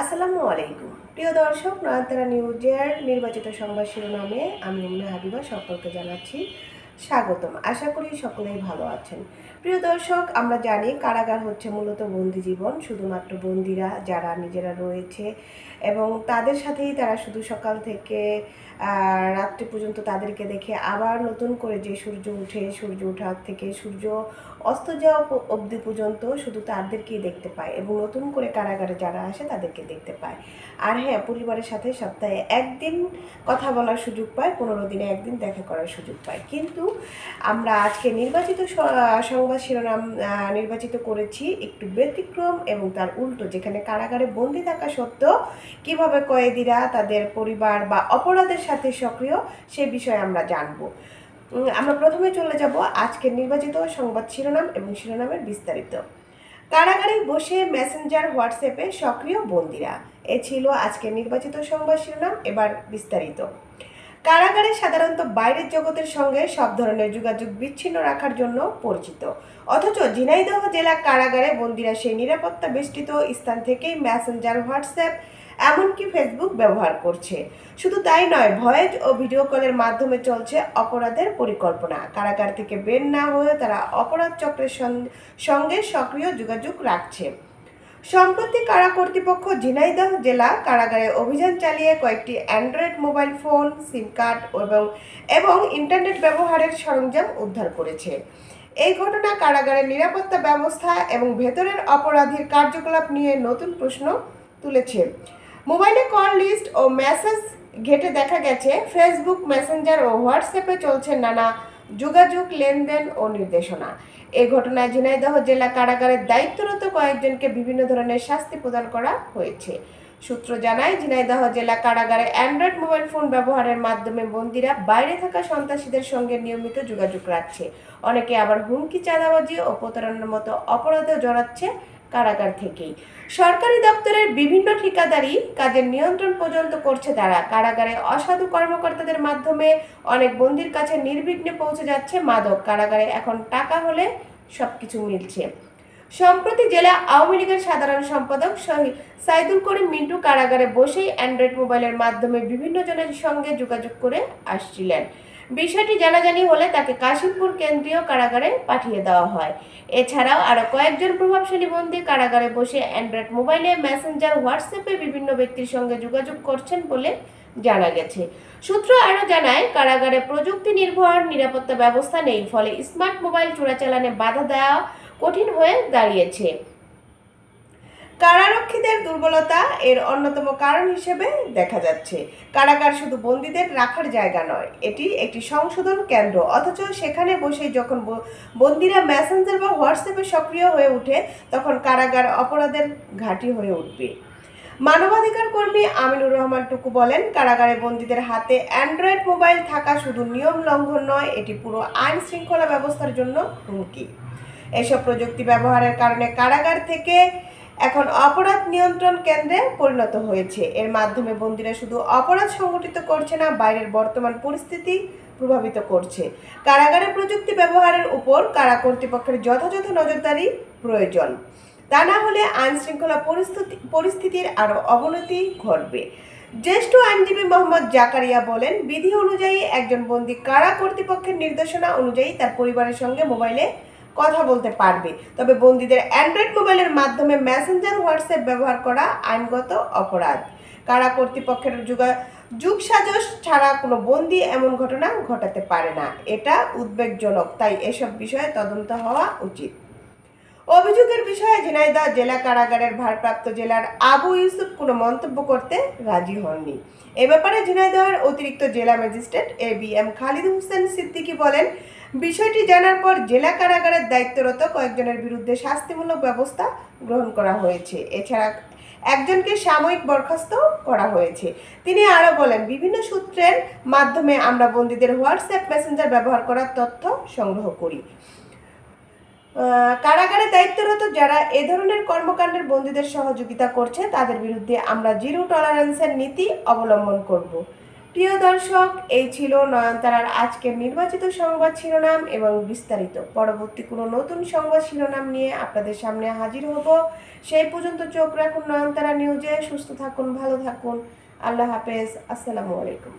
আসসালামু আলাইকুম। প্রিয় দর্শক, নয়নতারা নিউজের নির্বাচিত সংবাদ শিরোনামে আমি উম্মে হাবিবা সকলকে জানাচ্ছি স্বাগতম। আশা করি সকলেই ভালো আছেন। প্রিয় দর্শক, আমরা জানি কারাগার হচ্ছে মূলত বন্দি জীবন, শুধুমাত্র বন্দিরা যারা নিজেরা রয়েছে এবং তাদের সাথেই তারা শুধু সকাল থেকে রাত্রি পর্যন্ত তাদেরকে দেখে আবার নতুন করে যে সূর্য উঠে, সূর্য ওঠার থেকে সূর্য অস্ত যাওয়া অবধি পর্যন্ত শুধু তাদেরকেই দেখতে পায় এবং নতুন করে কারাগারে যারা আসে তাদেরকে দেখতে পায়। আর হ্যাঁ পরিবারের সাথে সপ্তাহে একদিন কথা বলার সুযোগ পায়, পনেরো দিনে একদিন দেখা করার সুযোগ পায়। কিন্তু আমরা আজকে নির্বাচিত সংবাদ শিরোনাম নির্বাচিত করেছি একটু ব্যতিক্রম এবং তার উল্টো, যেখানে কারাগারে বন্দি থাকা সত্ত্বেও কীভাবে কয়েদিরা তাদের পরিবার বা অপরাধের সাথে সক্রিয় সে বিষয়ে আমরা জানব। আমরা প্রথমে চলে যাব আজকের নির্বাচিত সংবাদ শিরোনাম এবং শিরোনামের বিস্তারিত। কারাগারে বসে মেসেঞ্জার হোয়াটসঅ্যাপে সক্রিয় বন্দিরা। এ ছিল আজকের নির্বাচিত সংবাদ শিরোনাম, এবার বিস্তারিত। কারাগারে সাধারণত বাইরের জগতের সঙ্গে সব ধরনের যোগাযোগ বিচ্ছিন্ন রাখার জন্য পরিচিত। অথচ ঝিনাইদহ জেলা কারাগারে বন্দিরা সেই নিরাপত্তা বেষ্টিত স্থান থেকেই মেসেঞ্জার হোয়াটসঅ্যাপ এমনকি ফেসবুক ব্যবহার করছে। শুধু তাই নয় ভয়েস ও ভিডিও কলের মাধ্যমে চলছে অপরাধের পরিকল্পনা। কারাগার থেকে বের না হয়ে তারা অপরাধ চক্রের সঙ্গে সক্রিয় যোগাযোগ রাখছে। সম্প্রতি কারা কর্তৃপক্ষ ঝিনাইদহ জেলা কারাগারে অভিযান চালিয়ে কয়েকটি Android mobile phone SIM card এবং এবং ইন্টারনেট ব্যবহারের সরঞ্জাম উদ্ধার করেছে। এই ঘটনা কারাগারের নিরাপত্তা ব্যবস্থা এবং ভেতরের অপরাধীর কার্যকলাপ নিয়ে নতুন প্রশ্ন তুলেছে। মোবাইলে কল লিস্ট ও মেসেজ ঘেটে দেখা গেছে। ফেসবুক মেসেঞ্জার ও হোয়াটসঅ্যাপে চলছে নানা যোগাযোগ লেনদেন ও নির্দেশনা। এ ঘটনায় ঝিনাইদহ জেলা কারাগারের দায়িত্বরত কয়েকজনকে বিভিন্ন ধরনের শাস্তি প্রদান করা হয়েছে। সূত্র জানায়, ঝিনাইদহ জেলা কারাগারে অ্যান্ড্রয়েড মোবাইল ফোন ব্যবহারের মাধ্যমে বন্দিরা বাইরে থাকা সন্ত্রাসীদের সঙ্গে নিয়মিত যোগাযোগ রাখছে। অনেকে আবার হুমকি, চাঁদাবাজি ও প্রতারণার মতো অপরাধেও জড়াচ্ছে কারাগার থেকেই। সরকারি দপ্তরের বিভিন্ন ঠিকাদারি কাজের নিয়ন্ত্রণ পর্যন্ত করছে তারা। কারাগারে অসাধু কর্মকর্তাদের মাধ্যমে অনেক বন্দির কাছে নির্বিঘ্নে পৌঁছে যাচ্ছে মাদক। কারাগারে এখন টাকা হলে সবকিছু মিলছে। সম্প্রতি জেলা আওয়ামী লীগের সাধারণ সম্পাদক শহীদ সাইদুল করিম মিন্টু কারাগারে বসেই অ্যান্ড্রয়েড মোবাইলের মাধ্যমে বিভিন্ন জনের সঙ্গে যোগাযোগ করে আসছিলেন। বিষয়টি জানাজানি হলে তাকে কাশিমপুর কেন্দ্রীয় কারাগারে পাঠিয়ে দেওয়া হয়। এছাড়াও আরও কয়েকজন প্রভাবশালী বন্দী কারাগারে বসে অ্যান্ড্রয়েড মোবাইলে মেসেঞ্জার, হোয়াটসঅ্যাপে বিভিন্ন ব্যক্তির সঙ্গে যোগাযোগ করছেন বলে জানা গেছে। সূত্র আরও জানায়, কারাগারে প্রযুক্তি নির্ভর নিরাপত্তা ব্যবস্থা নেই, ফলে স্মার্ট মোবাইল চোরাচালানে বাধা দেওয়া কঠিন হয়ে দাঁড়িয়েছে। কারারক্ষীদের দুর্বলতা এর অন্যতম কারণ হিসেবে দেখা যাচ্ছে। কারাগার শুধু বন্দীদের রাখার জায়গা নয়, এটি একটি সংশোধন কেন্দ্র। অথচ সেখানে বসে যখন বন্দীরা মেসেঞ্জার বা হোয়াটসঅ্যাপে সক্রিয় হয়ে ওঠে, তখন কারাগার অপরাধের ঘাঁটি হয়ে উঠবে। মানবাধিকার কর্মী আমিনুর রহমান টুকু বলেন, কারাগারে বন্দীদের হাতে অ্যান্ড্রয়েড মোবাইল থাকা শুধু নিয়ম লঙ্ঘন নয়, এটি পুরো আইন শৃঙ্খলা ব্যবস্থার জন্য হুমকি। এসব প্রযুক্তি ব্যবহারের কারণে কারাগার থেকে এখন অপরাধ নিয়ন্ত্রণ কেন্দ্রে পরিণত হয়েছে। এর মাধ্যমে বন্দীরা শুধু অপরাধ সংগঠিত করছে না, বাইরের বর্তমান পরিস্থিতি প্রভাবিত করছে। কারাগারে প্রযুক্তি ব্যবহারের উপর কারা কর্তৃপক্ষের যথাযথ নজরদারি প্রয়োজন? তা না হলে আইন শৃঙ্খলা পরিস্থিতি পরিস্থিতির আরও অবনতি ঘটবে। জ্যেষ্ঠ আইনজীবী মোহাম্মদ জাকারিয়া বলেন, বিধি অনুযায়ী একজন বন্দী কারা কর্তৃপক্ষের নির্দেশনা অনুযায়ী তার পরিবারের সঙ্গে মোবাইলে কথা বলতে পারবে। তবে বন্দীদের অ্যান্ড্রয়েড মোবাইলের মাধ্যমে মেসেঞ্জার হোয়াটসঅ্যাপ ব্যবহার করা আইনগত অপরাধ। কারা কর্তৃপক্ষের যুগা যুগ সাজস ছাড়া কোনো বন্দি এমন ঘটনা ঘটাতে পারে না। এটা উদ্বেগজনক, তাই এসব বিষয়ে তদন্ত হওয়া উচিত। অভিযোগের বিষয়ে ঝিনাইদহ জেলা কারাগারের ভারপ্রাপ্ত জেলার আবু ইউসুফ কোনো মন্তব্য করতে রাজি হননি। এ ব্যাপারে ঝিনাইদহের অতিরিক্ত জেলা magistrate A B M Khalid Hossain Siddiqui বলেন বিষয়টি জানার পর জেলা কারাগারের দায়িত্বরত কয়েকজনের বিরুদ্ধে শাস্তিমূলক ব্যবস্থা গ্রহণ করা হয়েছে। এছাড়া একজনকে সাময়িক বরখাস্ত করা হয়েছে। তিনি আরও বলেন, বিভিন্ন সূত্রের মাধ্যমে আমরা বন্দীদের হোয়াটসঅ্যাপ মেসেঞ্জার ব্যবহার করার তথ্য সংগ্রহ করি। কারাগারে দায়িত্বরত যারা এ ধরনের কর্মকাণ্ডের বন্দীদের সহযোগিতা করছে, তাদের বিরুদ্ধে আমরা জিরো টলারেন্সের নীতি অবলম্বন করব। প্রিয় দর্শক, এই ছিল নয়নতারার আজকের নির্বাচিত সংবাদ শিরোনাম এবং বিস্তারিত। পরবর্তী কোনো নতুন সংবাদ শিরোনাম নিয়ে আপনাদের সামনে হাজির হব। সেই পর্যন্ত চোখ রাখুন নয়নতারা নিউজে। সুস্থ থাকুন, ভালো থাকুন। আল্লাহ হাফেজ। আসসালামু আলাইকুম।